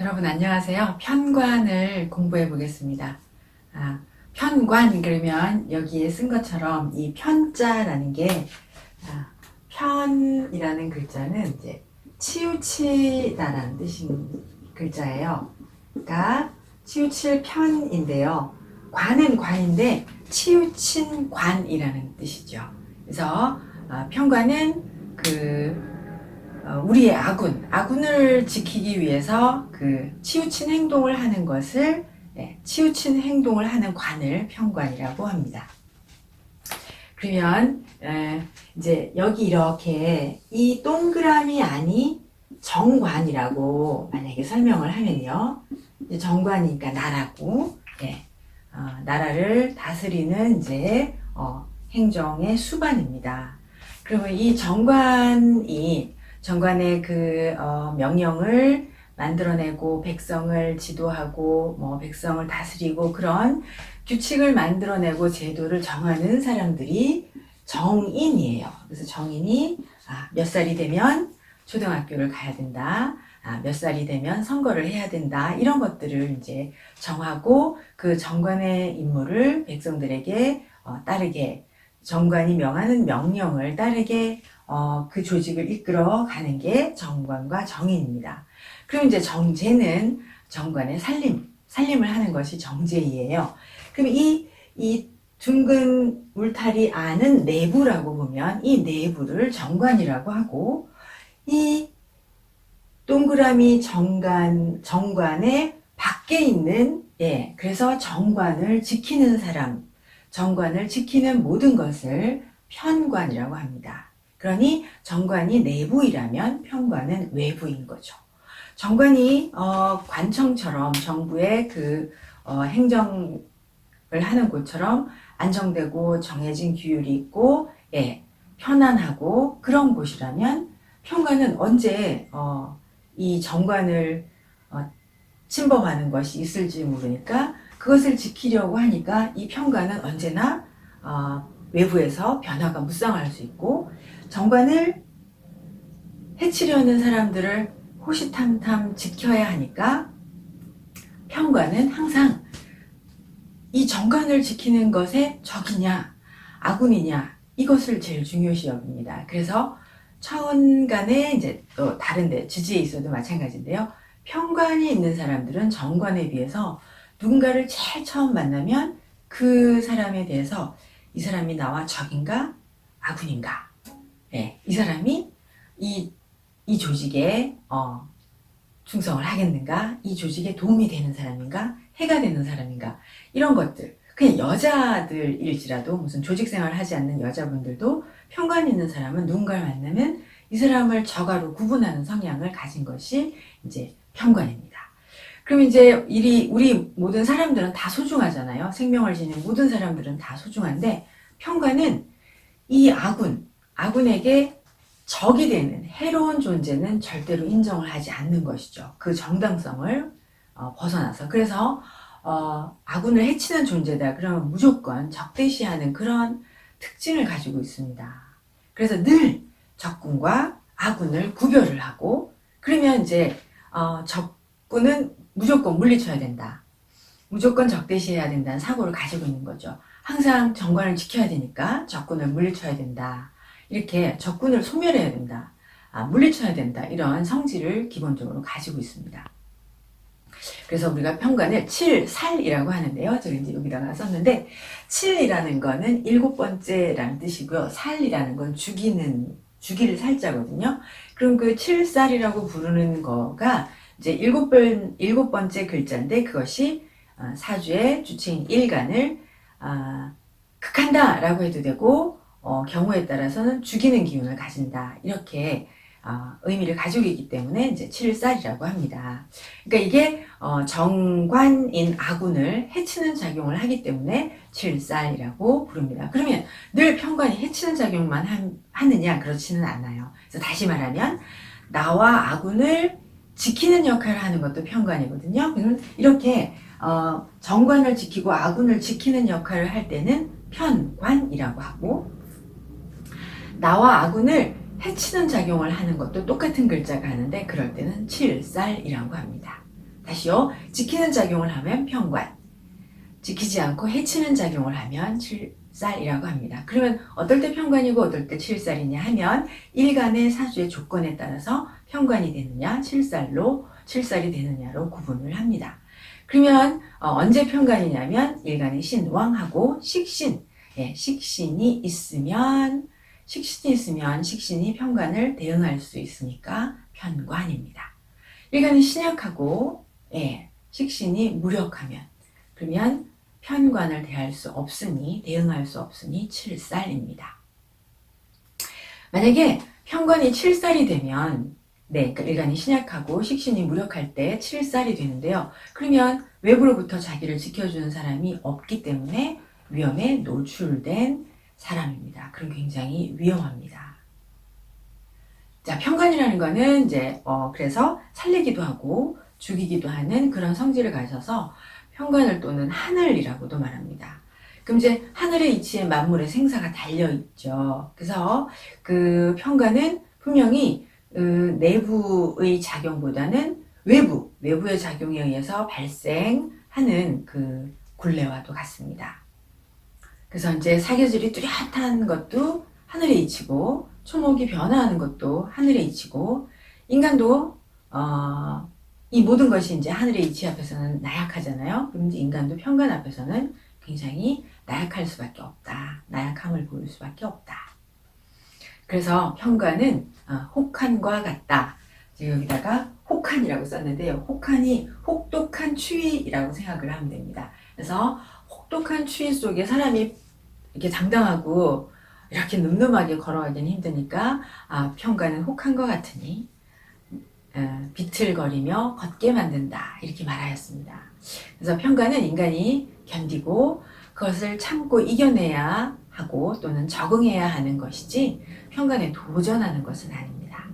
여러분 안녕하세요. 편관을 공부해 보겠습니다. 아, 편관 그러면 여기에 쓴 것처럼 이 편자라는 게 아, 편이라는 글자는 이제 치우치다라는 뜻인 글자예요. 그러니까 치우칠 편인데요. 관은 관인데 치우친 관이라는 뜻이죠. 그래서 아, 편관은 그 어, 우리의 아군, 아군을 지키기 위해서 그 치우친 행동을 하는 것을 예, 치우친 행동을 하는 관을 편관이라고 합니다. 그러면 에, 이제 여기 이렇게 이 동그라미 안이 정관이라고 만약에 설명을 하면요, 이제 정관이니까 나라고, 예, 어, 나라를 다스리는 이제 어, 행정의 수반입니다. 그러면 이 정관이 정관의 그 어, 명령을 만들어내고 백성을 지도하고 뭐 백성을 다스리고 그런 규칙을 만들어내고 제도를 정하는 사람들이 정인이에요. 그래서 정인이 아, 몇 살이 되면 초등학교를 가야 된다. 아, 몇 살이 되면 선거를 해야 된다. 이런 것들을 이제 정하고 그 정관의 임무를 백성들에게 어, 따르게 정관이 명하는 명령을 따르게 어, 그 조직을 이끌어 가는 게 정관과 정인입니다. 그럼 이제 정제는 정관의 살림, 살림을 하는 것이 정제이에요. 그럼 이, 이 둥근 울타리 안은 내부라고 보면 이 내부를 정관이라고 하고 이 동그라미 정관, 정관의 밖에 있는, 예, 그래서 정관을 지키는 사람, 정관을 지키는 모든 것을 편관이라고 합니다. 그러니 정관이 내부이라면 편관은 외부인 거죠. 정관이 어, 관청처럼 정부의 그 어, 행정을 하는 곳처럼 안정되고 정해진 규율이 있고 예, 편안하고 그런 곳이라면 편관은 언제 어, 이 정관을 어, 침범하는 것이 있을지 모르니까 그것을 지키려고 하니까 이 편관은 언제나 어, 외부에서 변화가 무쌍할 수 있고 정관을 해치려는 사람들을 호시탐탐 지켜야 하니까 편관은 항상 이 정관을 지키는 것에 적이냐 아군이냐 이것을 제일 중요시 여깁니다. 그래서 천간에 이제 또 다른데 지지에 있어도 마찬가지인데요. 편관이 있는 사람들은 정관에 비해서 누군가를 제일 처음 만나면 그 사람에 대해서 이 사람이 나와 적인가 아군인가 예, 이 사람이 이, 이 조직에 어, 충성을 하겠는가 이 조직에 도움이 되는 사람인가 해가 되는 사람인가 이런 것들 그냥 여자들일지라도 무슨 조직 생활을 하지 않는 여자분들도 편관 있는 사람은 누군가를 만나면 이 사람을 저가로 구분하는 성향을 가진 것이 이제 편관입니다. 그럼 이제 일이 우리 모든 사람들은 다 소중하잖아요. 생명을 지닌 모든 사람들은 다 소중한데 편관은 이 아군, 아군에게 적이 되는 해로운 존재는 절대로 인정을 하지 않는 것이죠. 그 정당성을 어, 벗어나서 그래서 어, 아군을 해치는 존재다. 그러면 무조건 적대시하는 그런 특징을 가지고 있습니다. 그래서 늘 적군과 아군을 구별을 하고 그러면 이제 어, 적군은 무조건 물리쳐야 된다. 무조건 적대시해야 된다는 사고를 가지고 있는 거죠. 항상 정관을 지켜야 되니까 적군을 물리쳐야 된다. 이렇게 적군을 소멸해야 된다. 아, 물리쳐야 된다. 이런 성질을 기본적으로 가지고 있습니다. 그래서 우리가 편관을 7 살이라고 하는데요. 저기 이제 여기다가 썼는데 7이라는 거는 일곱 번째라는 뜻이고요. 살이라는 건 죽이는 죽이를 살자거든요. 그럼 그 7살이라고 부르는 거가 이제 일곱 번 일곱 번째 글자인데 그것이 어, 사주의 주체인 일간을 아, 극한다라고 해도 되고 어, 경우에 따라서는 죽이는 기운을 가진다 이렇게 어, 의미를 가지고 있기 때문에 이제 칠살이라고 합니다. 그러니까 이게 어, 정관인 아군을 해치는 작용을 하기 때문에 칠살이라고 부릅니다. 그러면 늘 편관이 해치는 작용만 한, 하느냐 그렇지는 않아요. 그래서 다시 말하면 나와 아군을 지키는 역할을 하는 것도 편관이거든요. 그러면 이렇게 어, 정관을 지키고 아군을 지키는 역할을 할 때는 편관이라고 하고 나와 아군을 해치는 작용을 하는 것도 똑같은 글자가 하는데 그럴 때는 칠살이라고 합니다. 다시요. 지키는 작용을 하면 평관. 지키지 않고 해치는 작용을 하면 칠살이라고 합니다. 그러면 어떨 때 평관이고 어떨 때 칠살이냐 하면 일간의 사주의 조건에 따라서 평관이 되느냐, 칠살로 칠살이 되느냐로 구분을 합니다. 그러면 어, 언제 평관이냐면 일간의 신 왕하고 식신, 예, 식신이 있으면 식신이 있으면 식신이 평관을 대응할 수 있으니까 편관입니다. 일간이 신약하고 예, 식신이 무력하면 그러면 편관을 대할 수 없으니 대응할 수 없으니 칠살입니다. 만약에 편관이 칠살이 되면 네, 그러니까 일간이 신약하고 식신이 무력할 때 칠살이 되는데요. 그러면 외부로부터 자기를 지켜주는 사람이 없기 때문에 위험에 노출된 사람입니다. 그럼 굉장히 위험합니다. 자, 편관이라는 거는 이제 어 그래서 살리기도 하고 죽이기도 하는 그런 성질을 가져서 편관을 또는 하늘이라고도 말합니다. 그럼 이제 하늘의 이치에 만물의 생사가 달려 있죠. 그래서 그 편관은 분명히 그 내부의 작용보다는 외부, 외부의 작용에 의해서 발생하는 그 굴레와도 같습니다. 그래서 이제 사계절이 뚜렷한 것도 하늘의 이치고 초목이 변화하는 것도 하늘의 이치고 인간도 어, 이 모든 것이 이제 하늘의 이치 앞에서는 나약하잖아요. 그럼 인간도 편관 앞에서는 굉장히 나약할 수밖에 없다. 나약함을 보일 수밖에 없다. 그래서 편관은 어, 혹한과 같다. 이제 여기다가 혹한이라고 썼는데요. 혹한이 혹독한 추위라고 생각을 하면 됩니다. 그래서 혹독한 추위 속에 사람이 이렇게 당당하고 이렇게 늠름하게 걸어가기는 힘드니까 아, 편관은 혹한 것 같으니 어, 비틀거리며 걷게 만든다 이렇게 말하였습니다. 그래서 편관은 인간이 견디고 그것을 참고 이겨내야 하고 또는 적응해야 하는 것이지 편관에 도전하는 것은 아닙니다.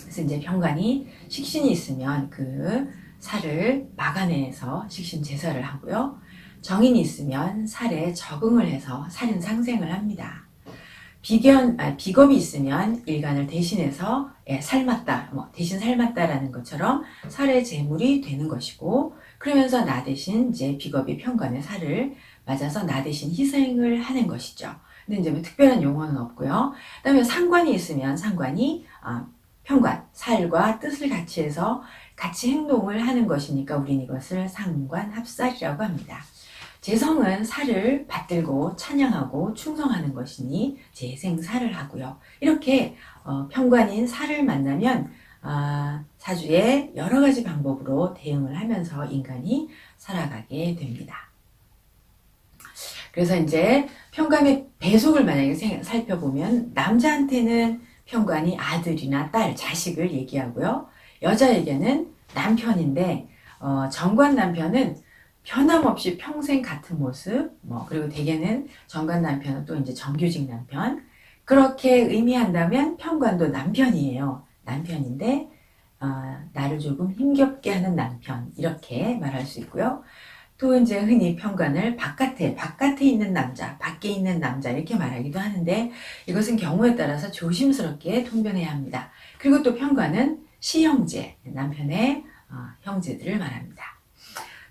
그래서 이제 편관이 식신이 있으면 그 살을 막아내서 식신 제설을 하고요. 정인이 있으면 살에 적응을 해서 살인 상생을 합니다. 비견, 아, 비겁이 있으면 일간을 대신해서 예, 삶았다, 뭐 대신 삶았다라는 것처럼 살의 제물이 되는 것이고 그러면서 나 대신 이제 비겁이 편관의 살을 맞아서 나 대신 희생을 하는 것이죠. 근데 이제 뭐 특별한 용어는 없고요. 그다음에 상관이 있으면 상관이 아, 편관, 살과 뜻을 같이 해서 같이 행동을 하는 것이니까 우리는 이것을 상관합살이라고 합니다. 재성은 살을 받들고 찬양하고 충성하는 것이니 재생살을 하고요. 이렇게 어, 편관인 살을 만나면 아, 사주의 여러 가지 방법으로 대응을 하면서 인간이 살아가게 됩니다. 그래서 이제 편관의 배속을 만약에 생- 살펴보면 남자한테는 편관이 아들이나 딸, 자식을 얘기하고요. 여자에게는 남편인데 어, 정관 남편은 변함없이 평생 같은 모습, 뭐 그리고 대개는 정관 남편은 또 이제 정규직 남편 그렇게 의미한다면 편관도 남편이에요. 남편인데 어, 나를 조금 힘겹게 하는 남편 이렇게 말할 수 있고요. 또 이제 흔히 편관을 바깥에 바깥에 있는 남자, 밖에 있는 남자 이렇게 말하기도 하는데 이것은 경우에 따라서 조심스럽게 통변해야 합니다. 그리고 또 편관은 시형제, 남편의 어, 형제들을 말합니다.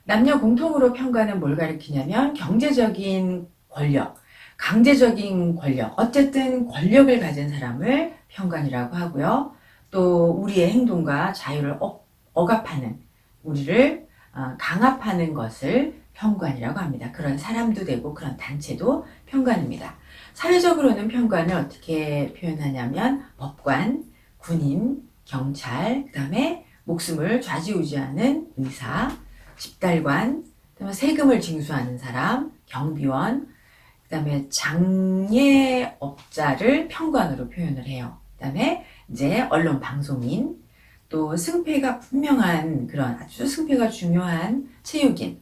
남녀 공통으로 편관은 뭘 가리키냐면 경제적인 권력, 강제적인 권력, 어쨌든 권력을 가진 사람을 편관이라고 하고요. 또 우리의 행동과 자유를 어, 억압하는 우리를 어, 강압하는 것을 편관이라고 합니다. 그런 사람도 되고 그런 단체도 편관입니다. 사회적으로는 편관을 어떻게 표현하냐면 법관, 군인, 경찰, 그 다음에 목숨을 좌지우지하는 의사, 집달관, 그다음에 세금을 징수하는 사람, 경비원, 그다음에 장례업자를 편관으로 표현을 해요. 그다음에 이제 언론 방송인, 또 승패가 분명한 그런 아주 승패가 중요한 체육인.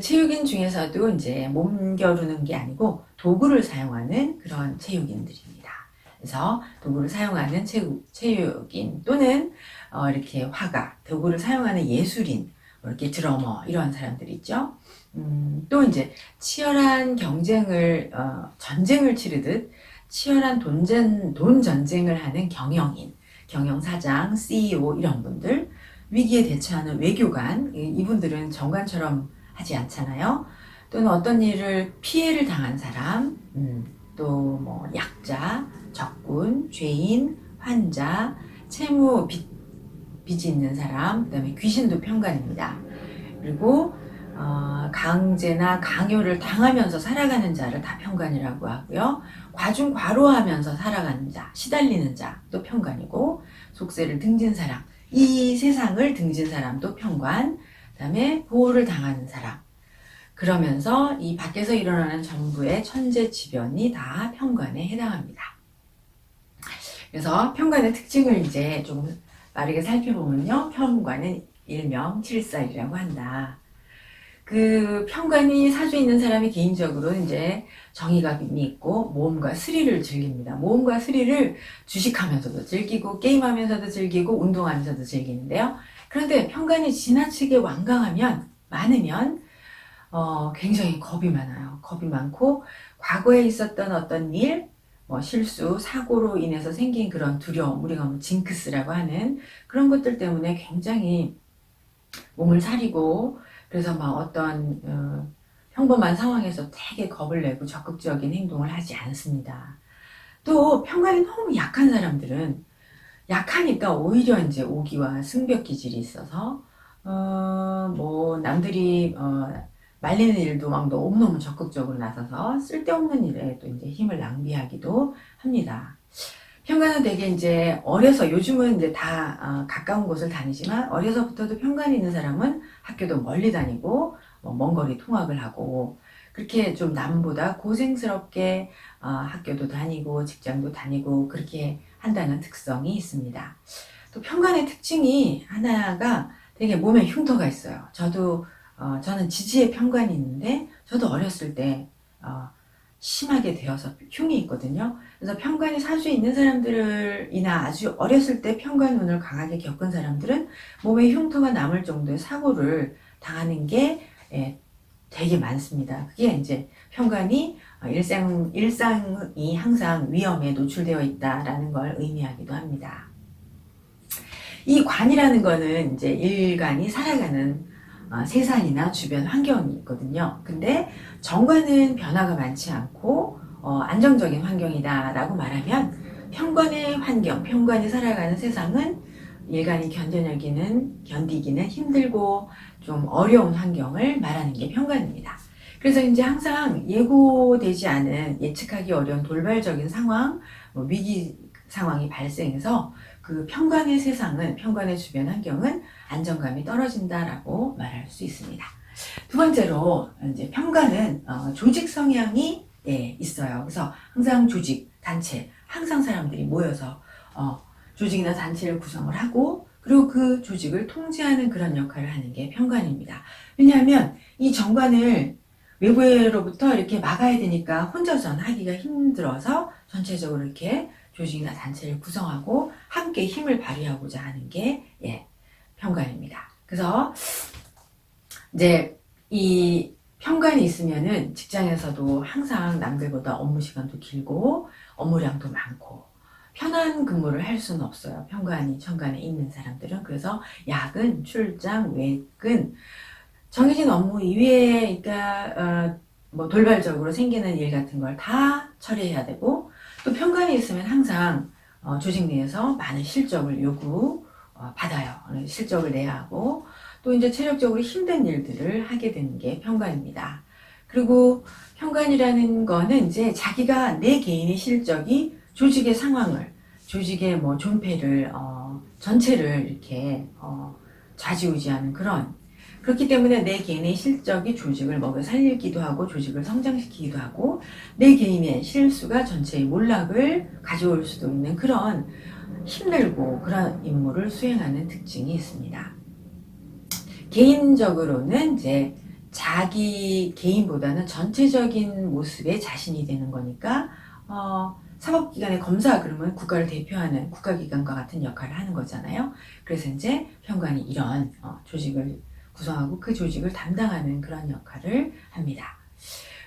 체육인 중에서도 이제 몸 겨루는 게 아니고 도구를 사용하는 그런 체육인들입니다. 그래서 도구를 사용하는 체육, 체육인 또는 어, 이렇게 화가, 도구를 사용하는 예술인, 뭐 이렇게 드러머 이런 사람들 있죠. 음, 또 이제 치열한 경쟁을 어, 전쟁을 치르듯 치열한 돈전 돈 전쟁을 하는 경영인, 경영사장, CEO 이런 분들, 위기에 대처하는 외교관, 이- 이분들은 정관처럼 하지 않잖아요. 또는 어떤 일을 피해를 당한 사람, 또뭐 약자, 적군, 죄인, 환자, 채무 빚, 빚이 있는 사람, 그 다음에 귀신도 편관입니다. 그리고 어, 강제나 강요를 당하면서 살아가는 자를 다 편관이라고 하고요. 과중 과로하면서 살아가는 자, 시달리는 자도 편관이고 속세를 등진 사람, 이 세상을 등진 사람도 편관, 그다음에 보호를 당하는 사람. 그러면서 이 밖에서 일어나는 전부의 천재지변이 다 편관에 해당합니다. 그래서 편관의 특징을 이제 좀 빠르게 살펴보면요. 편관은 일명 칠살이라고 한다. 그 편관이 사주 있는 사람이 개인적으로 이제 정의감이 있고 모험과 스릴을 즐깁니다. 모험과 스릴을 주식하면서도 즐기고 게임하면서도 즐기고 운동하면서도 즐기는데요. 그런데 편관이 지나치게 완강하면 많으면 어, 굉장히 겁이 많아요. 겁이 많고 과거에 있었던 어떤 일, 뭐 실수, 사고로 인해서 생긴 그런 두려움, 우리가 뭐 징크스라고 하는 그런 것들 때문에 굉장히 몸을 사리고 그래서 막 어떤 어, 평범한 상황에서 되게 겁을 내고 적극적인 행동을 하지 않습니다. 또 평관이 너무 약한 사람들은 약하니까 오히려 이제 오기와 승벽 기질이 있어서 어, 뭐 남들이 어, 말리는 일도 막 너무너무 적극적으로 나서서 쓸데없는 일에 또 이제 힘을 낭비하기도 합니다. 평관은 되게 이제 어려서 요즘은 이제 다 어, 가까운 곳을 다니지만 어려서부터도 평관이 있는 사람은 학교도 멀리 다니고 뭐먼 거리 통학을 하고 그렇게 좀 남보다 고생스럽게 어, 학교도 다니고 직장도 다니고 그렇게 한다는 특성이 있습니다. 또 평관의 특징이 하나가 되게 몸에 흉터가 있어요. 저도 어, 저는 지지에 편관이 있는데 저도 어렸을 때 어, 심하게 되어서 흉이 있거든요. 그래서 편관이 사주에 있는 사람들이나 아주 어렸을 때 편관운을 강하게 겪은 사람들은 몸에 흉터가 남을 정도의 사고를 당하는 게 예, 되게 많습니다. 그게 이제 편관이 어, 일상, 일상이 항상 위험에 노출되어 있다라는 걸 의미하기도 합니다. 이 관이라는 거는 이제 일간이 살아가는 어, 세상이나 주변 환경이 있거든요. 근데 정관은 변화가 많지 않고 어, 안정적인 환경이다라고 말하면 편관의 환경, 편관이 살아가는 세상은 일간이 견뎌내기는 견디기는 힘들고 좀 어려운 환경을 말하는 게 편관입니다. 그래서 이제 항상 예고되지 않은 예측하기 어려운 돌발적인 상황, 뭐 위기 상황이 발생해서 그 편관의 세상은 편관의 주변 환경은 안정감이 떨어진다라고 말할 수 있습니다. 두 번째로 이제 편관은 어, 조직 성향이 예, 있어요. 그래서 항상 조직, 단체, 항상 사람들이 모여서 어, 조직이나 단체를 구성을 하고 그리고 그 조직을 통제하는 그런 역할을 하는 게 편관입니다. 왜냐하면 이 정관을 외부로부터 이렇게 막아야 되니까 혼자서는 하기가 힘들어서 전체적으로 이렇게 조직이나 단체를 구성하고 함께 힘을 발휘하고자 하는 게 예, 편관입니다. 그래서 이제 이 편관이 있으면은 직장에서도 항상 남들보다 업무 시간도 길고 업무량도 많고 편한 근무를 할 수는 없어요. 편관이 천간에 있는 사람들은 그래서 야근, 출장, 외근 정해진 업무 이외에 그러니까 어, 뭐 돌발적으로 생기는 일 같은 걸 다 처리해야 되고 또 편관이 있으면 항상 어, 조직 내에서 많은 실적을 요구 어, 받아요. 실적을 내야 하고 또 이제 체력적으로 힘든 일들을 하게 되는 게 편관입니다. 그리고 편관이라는 거는 이제 자기가 내 개인의 실적이 조직의 상황을 조직의 뭐 존폐를 어, 전체를 이렇게 어, 좌지우지하는 그런 그렇기 때문에 내 개인의 실적이 조직을 먹여 살리기도 하고 조직을 성장시키기도 하고 내 개인의 실수가 전체의 몰락을 가져올 수도 있는 그런 힘들고 그런 임무를 수행하는 특징이 있습니다. 개인적으로는 이제 자기 개인보다는 전체적인 모습에 자신이 되는 거니까 어, 사법기관의 검사 그러면 국가를 대표하는 국가기관과 같은 역할을 하는 거잖아요. 그래서 이제 현관이 이런 어, 조직을 구성하고 그 조직을 담당하는 그런 역할을 합니다.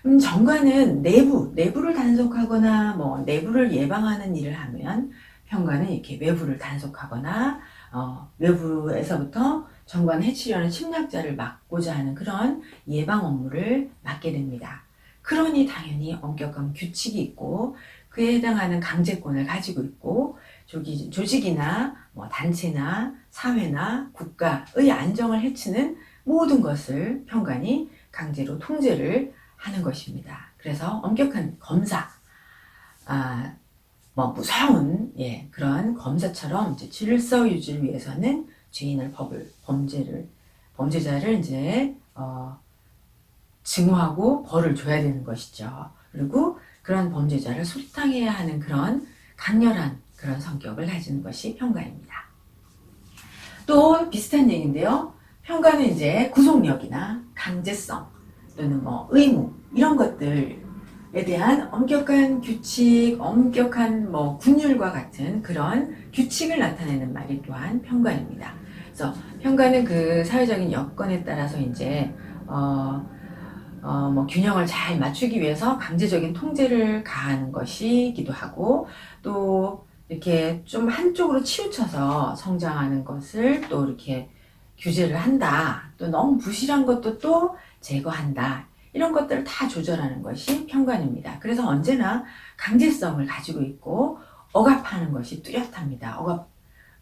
음, 정관은 내부, 내부를 단속하거나 뭐 내부를 예방하는 일을 하면 현관은 이렇게 외부를 단속하거나 어, 외부에서부터 정관 해치려는 침략자를 막고자 하는 그런 예방 업무를 맡게 됩니다. 그러니 당연히 엄격한 규칙이 있고 그에 해당하는 강제권을 가지고 있고 조기, 조직이나 뭐 단체나 사회나 국가의 안정을 해치는 모든 것을 평관이 강제로 통제를 하는 것입니다. 그래서 엄격한 검사, 아, 뭐 무서운 예, 그런 검사처럼 이제 질서 유지를 위해서는 죄인을 법을 범죄를 범죄자를 이제 어, 증오하고 벌을 줘야 되는 것이죠. 그리고 그런 범죄자를 소탕해야 하는 그런 강렬한 그런 성격을 가지는 것이 평가입니다. 또 비슷한 얘기인데요. 평가는 이제 구속력이나 강제성 또는 뭐 의무 이런 것들에 대한 엄격한 규칙, 엄격한 뭐 군율과 같은 그런 규칙을 나타내는 말이 또한 평가입니다. 그래서 평가는 그 사회적인 여건에 따라서 이제 어, 어, 뭐 균형을 잘 맞추기 위해서 강제적인 통제를 가하는 것이기도 하고 또 이렇게 좀 한쪽으로 치우쳐서 성장하는 것을 또 이렇게 규제를 한다. 또 너무 부실한 것도 또 제거한다. 이런 것들을 다 조절하는 것이 평관입니다. 그래서 언제나 강제성을 가지고 있고 억압하는 것이 뚜렷합니다. 억압,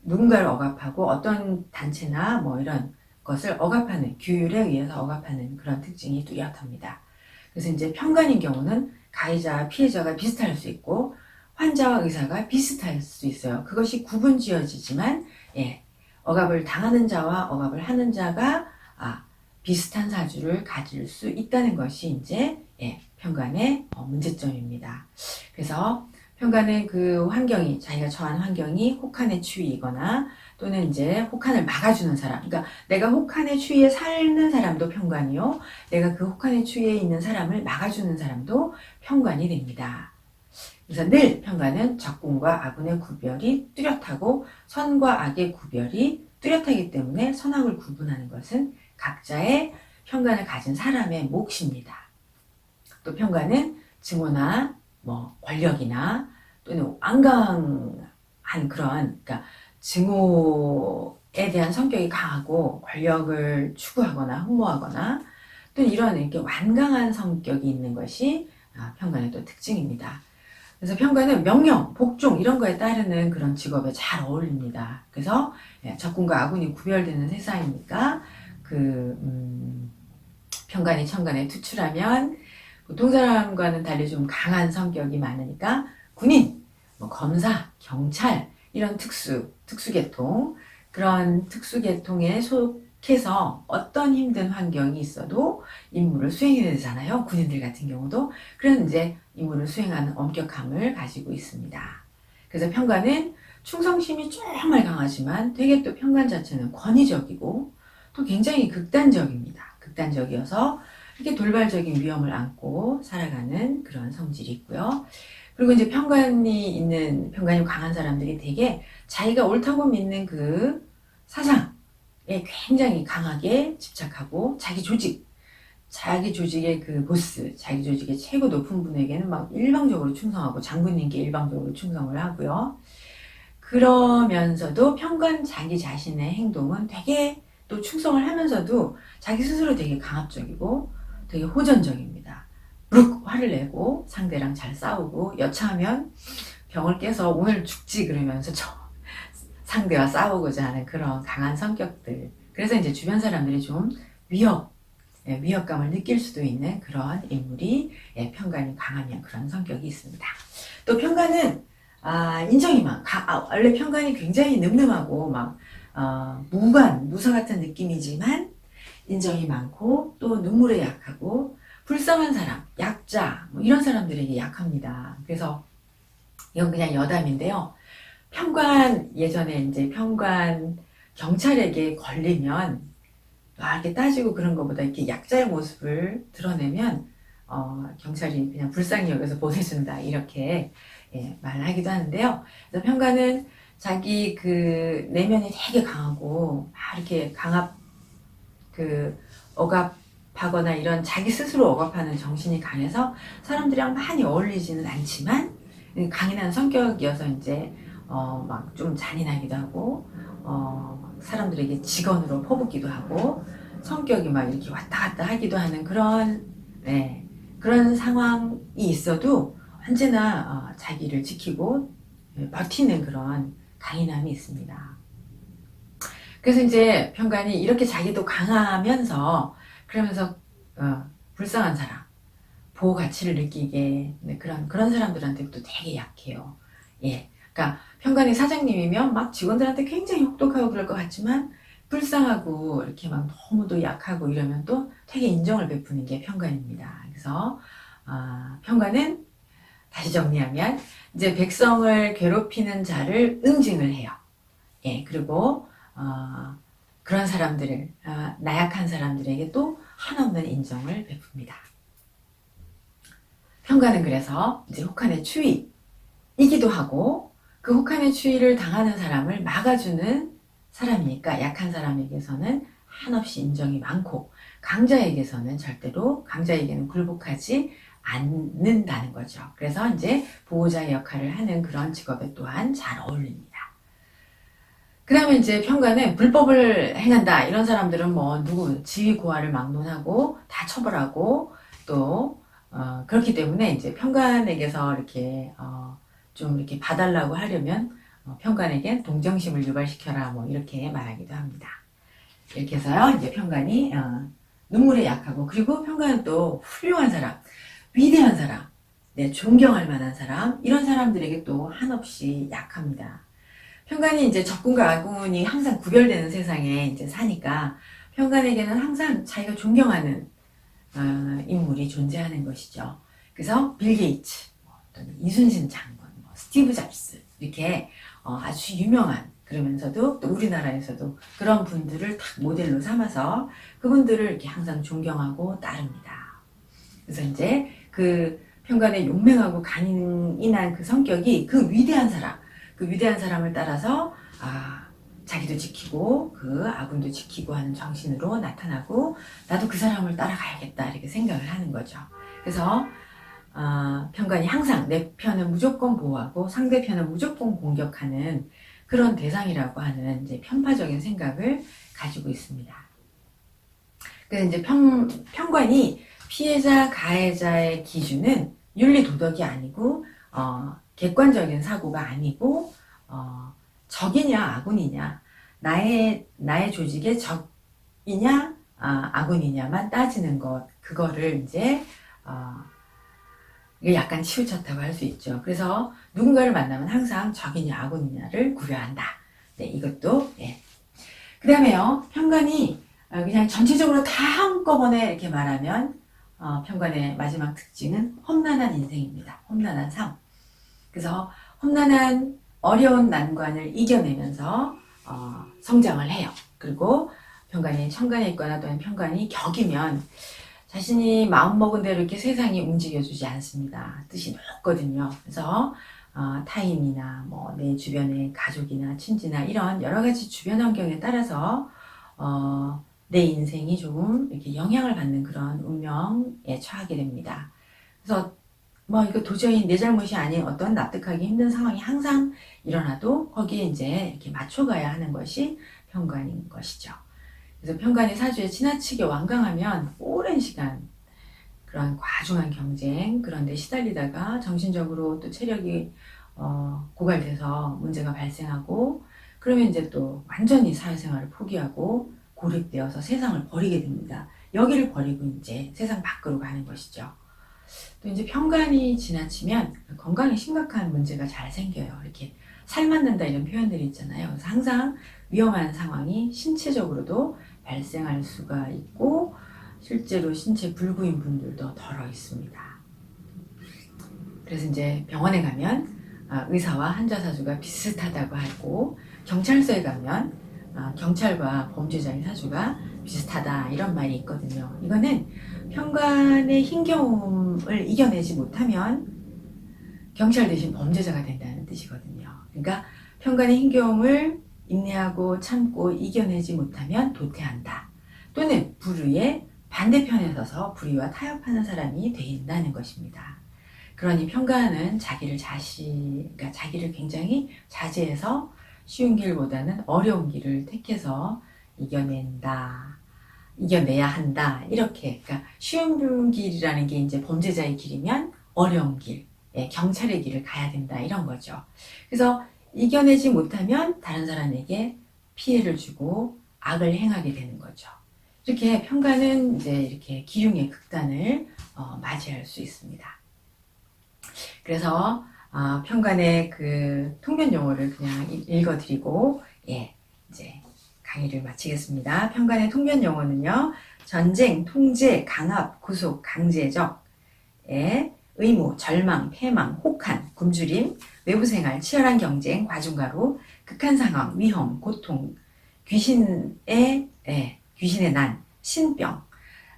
누군가를 억압하고 어떤 단체나 뭐 이런 것을 억압하는 규율에 의해서 억압하는 그런 특징이 뚜렷합니다. 그래서 이제 평관인 경우는 가해자와 피해자가 비슷할 수 있고 환자와 의사가 비슷할 수 있어요. 그것이 구분 지어지지만 예, 억압을 당하는 자와 억압을 하는 자가 아, 비슷한 사주를 가질 수 있다는 것이 이제 예, 평간의 어, 문제점입니다. 그래서 평간은 그 환경이 자기가 처한 환경이 혹한의 추위이거나 또는 이제 혹한을 막아주는 사람. 그러니까 내가 혹한의 추위에 사는 사람도 평관이요. 내가 그 혹한의 추위에 있는 사람을 막아주는 사람도 평관이 됩니다. 그래서 늘 평관은 적군과 아군의 구별이 뚜렷하고 선과 악의 구별이 뚜렷하기 때문에 선악을 구분하는 것은 각자의 평관을 가진 사람의 몫입니다. 또 평관은 증오나 뭐 권력이나 또는 완강한 그런 그러니까 증오에 대한 성격이 강하고 권력을 추구하거나 흠모하거나 또 이런 이렇게 완강한 성격이 있는 것이 아, 평관의 또 특징입니다. 그래서 평관은 명령, 복종 이런 거에 따르는 그런 직업에 잘 어울립니다. 그래서 예, 적군과 아군이 구별되는 세상이니까 그 음, 평관이 천간에 투출하면 보통 사람과는 달리 좀 강한 성격이 많으니까 군인, 뭐 검사, 경찰 이런 특수 특수 계통 그런 특수 계통에 속 해서 어떤 힘든 환경이 있어도 임무를 수행해야 되잖아요. 군인들 같은 경우도 그런 이제 임무를 수행하는 엄격함을 가지고 있습니다. 그래서 평관은 충성심이 정말 강하지만 되게 또 평관 자체는 권위적이고 또 굉장히 극단적입니다. 극단적이어서 이렇게 돌발적인 위험을 안고 살아가는 그런 성질이 있고요. 그리고 이제 평관이 있는, 평관이 강한 사람들이 되게 자기가 옳다고 믿는 그 사상에 굉장히 강하게 집착하고 자기 조직, 자기 조직의 그 보스, 자기 조직의 최고 높은 분에게는 막 일방적으로 충성하고 장군님께 일방적으로 충성을 하고요. 그러면서도 평관 자기 자신의 행동은 되게 또 충성을 하면서도 자기 스스로 되게 강압적이고 되게 호전적입니다. 룩 화를 내고 상대랑 잘 싸우고 여차하면 병을 깨서 오늘 죽지 그러면서 저 상대와 싸우고자 하는 그런 강한 성격들. 그래서 이제 주변 사람들이 좀 위협, 예, 위협감을 느낄 수도 있는 그런 인물이 예, 평간이 강하면 그런 성격이 있습니다. 또 평간은 아, 인정이 막 가- 아, 원래 평간이 굉장히 늠름하고 막 어, 무관, 무서 같은 느낌이지만 인정이 많고 또 눈물에 약하고 불쌍한 사람, 약자 뭐 이런 사람들에게 약합니다. 그래서 이건 그냥 여담인데요. 평관 예전에 이제 평관 경찰에게 걸리면 막 이렇게 따지고 그런 것보다 이렇게 약자의 모습을 드러내면 어, 경찰이 그냥 불쌍히 여겨서 보내준다 이렇게 예, 말하기도 하는데요. 그래서 평관은 자기 그 내면이 되게 강하고 막 이렇게 강압 그 억압하거나 이런 자기 스스로 억압하는 정신이 강해서 사람들이랑 많이 어울리지는 않지만 강인한 성격이어서 이제 어, 막 좀 잔인하기도 하고, 어, 사람들에게 직언으로 퍼붓기도 하고, 성격이 막 이렇게 왔다 갔다 하기도 하는 그런, 네, 그런 상황이 있어도 언제나 어, 자기를 지키고 예, 버티는 그런 강인함이 있습니다. 그래서 이제 평간이 이렇게 자기도 강하면서 그러면서 어, 불쌍한 사람, 보호 가치를 느끼게 네, 그런 그런 사람들한테 또 되게 약해요. 예, 그러니까 평간이 사장님이면 막 직원들한테 굉장히 혹독하고 그럴 것 같지만 불쌍하고 이렇게 막 너무도 약하고 이러면 또 되게 인정을 베푸는 게 평간입니다. 그래서 아, 평간은 다시 정리하면 이제 백성을 괴롭히는 자를 응징을 해요. 예, 그리고 어, 그런 사람들을 아, 나약한 사람들에게 또 한없는 인정을 베풉니다. 평가는 그래서 이제 혹한의 추위이기도 하고 그 혹한의 추위를 당하는 사람을 막아주는 사람이니까 약한 사람에게서는 한없이 인정이 많고 강자에게서는 절대로 강자에게는 굴복하지 않는다는 거죠. 그래서 이제 보호자의 역할을 하는 그런 직업에 또한 잘 어울립니다. 그 다음에 이제 평가는 불법을 행한다. 이런 사람들은 뭐 누구 지위 고하를 막론하고 다 처벌하고 또 어, 그렇기 때문에 이제 평간에게서 이렇게 어, 좀 이렇게 봐달라고 하려면 어, 평간에겐 동정심을 유발시켜라 뭐 이렇게 말하기도 합니다. 이렇게 해서요 이제 평간이 어, 눈물에 약하고 그리고 평간은 또 훌륭한 사람, 위대한 사람, 네, 존경할 만한 사람 이런 사람들에게 또 한없이 약합니다. 평간이 이제 적군과 아군이 항상 구별되는 세상에 이제 사니까 평간에게는 항상 자기가 존경하는 어, 인물이 존재하는 것이죠. 그래서 빌 게이츠, 뭐 또는 이순신 장군, 뭐 스티브 잡스 이렇게 어, 아주 유명한 그러면서도 또 우리나라에서도 그런 분들을 딱 모델로 삼아서 그분들을 이렇게 항상 존경하고 따릅니다. 그래서 이제 그 평간의 용맹하고 강인한 그 성격이 그 위대한 사람, 그 위대한 사람을 따라서 아 자기도 지키고 그 아군도 지키고 하는 정신으로 나타나고 나도 그 사람을 따라가야겠다 이렇게 생각을 하는 거죠. 그래서 아, 평간이 항상 내 편을 무조건 보호하고 상대편을 무조건 공격하는 그런 대상이라고 하는 이제 편파적인 생각을 가지고 있습니다. 그래서 이제 평, 평관이 피해자 가해자의 기준은 윤리 도덕이 아니고 어, 객관적인 사고가 아니고 어, 적이냐 아군이냐 나의 나의 조직의 적이냐 아, 아군이냐만 따지는 것 그거를 이제 어, 이게 약간 치우쳤다고 할 수 있죠. 그래서 누군가를 만나면 항상 적이냐 아군이냐를 구별한다. 네, 이것도 예. 그다음에요 평간이 어, 그냥 전체적으로 다 한꺼번에 이렇게 말하면 어, 평간의 마지막 특징은 험난한 인생입니다. 험난한 삶. 그래서 험난한 어려운 난관을 이겨내면서 어, 성장을 해요. 그리고 평간이 천간에 있거나 또는 평간이 격이면 자신이 마음먹은 대로 이렇게 세상이 움직여주지 않습니다. 뜻이 높거든요. 그래서 어, 타인이나 뭐 내 주변의 가족이나 친지나 이런 여러 가지 주변 환경에 따라서 어, 내 인생이 조금 이렇게 영향을 받는 그런 운명에 처하게 됩니다. 그래서 뭐 이거 도저히 내 잘못이 아닌 어떤 납득하기 힘든 상황이 항상 일어나도 거기에 이제 이렇게 맞춰가야 하는 것이 평관인 것이죠. 그래서 평관이 사주에 지나치게 완강하면 오랜 시간 그런 과중한 경쟁 그런 데 시달리다가 정신적으로 또 체력이 어, 고갈돼서 문제가 발생하고 그러면 이제 또 완전히 사회생활을 포기하고 고립되어서 세상을 버리게 됩니다. 여기를 버리고 이제 세상 밖으로 가는 것이죠. 또 이제 평간이 지나치면 건강에 심각한 문제가 잘 생겨요. 이렇게 살맞는다 이런 표현들이 있잖아요. 그래서 항상 위험한 상황이 신체적으로도 발생할 수가 있고 실제로 신체 불구인 분들도 덜어 있습니다. 그래서 이제 병원에 가면 아, 의사와 환자 사주가 비슷하다고 하고 경찰서에 가면 아, 경찰과 범죄자의 사주가 비슷하다 이런 말이 있거든요. 이거는 평관의 힘겨움을 이겨내지 못하면 경찰 대신 범죄자가 된다는 뜻이거든요. 그러니까 평관의 힘겨움을 인내하고 참고 이겨내지 못하면 도태한다. 또는 불의의 반대편에 서서 불의와 타협하는 사람이 된다는 것입니다. 그러니 평가는 자기를 자시, 그러니까 자기를 굉장히 자제해서 쉬운 길보다는 어려운 길을 택해서 이겨낸다. 이겨내야 한다. 이렇게. 그러니까 쉬운 길이라는 게 이제 범죄자의 길이면 어려운 길, 예, 경찰의 길을 가야 된다. 이런 거죠. 그래서 이겨내지 못하면 다른 사람에게 피해를 주고 악을 행하게 되는 거죠. 이렇게 평가는 이제 이렇게 기흉의 극단을 어, 맞이할 수 있습니다. 그래서 어, 평간의 그 통변 용어를 그냥 이- 읽어드리고 예 이제 강의를 마치겠습니다. 평간의 통변 용어는요 전쟁, 통제, 강압, 구속, 강제적, 예, 의무, 절망, 패망, 혹한, 굶주림, 외부생활, 치열한 경쟁, 과중가루, 극한 상황, 위험, 고통, 귀신의 예, 귀신의 난, 신병,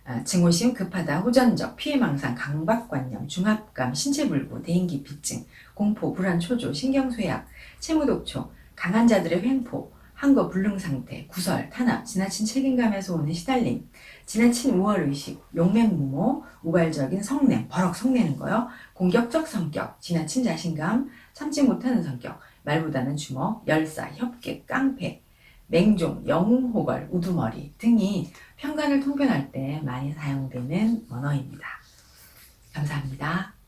아, 증오심, 급하다, 호전적, 피해망상, 강박관념, 중압감, 신체불구, 대인기피증, 공포, 불안, 초조, 신경쇠약, 채무독초, 강한 자들의 횡포, 항거 불능 상태, 구설, 탄압, 지나친 책임감에서 오는 시달림, 지나친 우월의식, 용맹무모, 우발적인 성냄, 버럭 성내는 거요, 공격적 성격, 지나친 자신감, 참지 못하는 성격, 말보다는 주먹, 열사, 협객, 깡패, 맹종, 영웅호걸, 우두머리 등이 평간을 통변할 때 많이 사용되는 언어입니다. 감사합니다.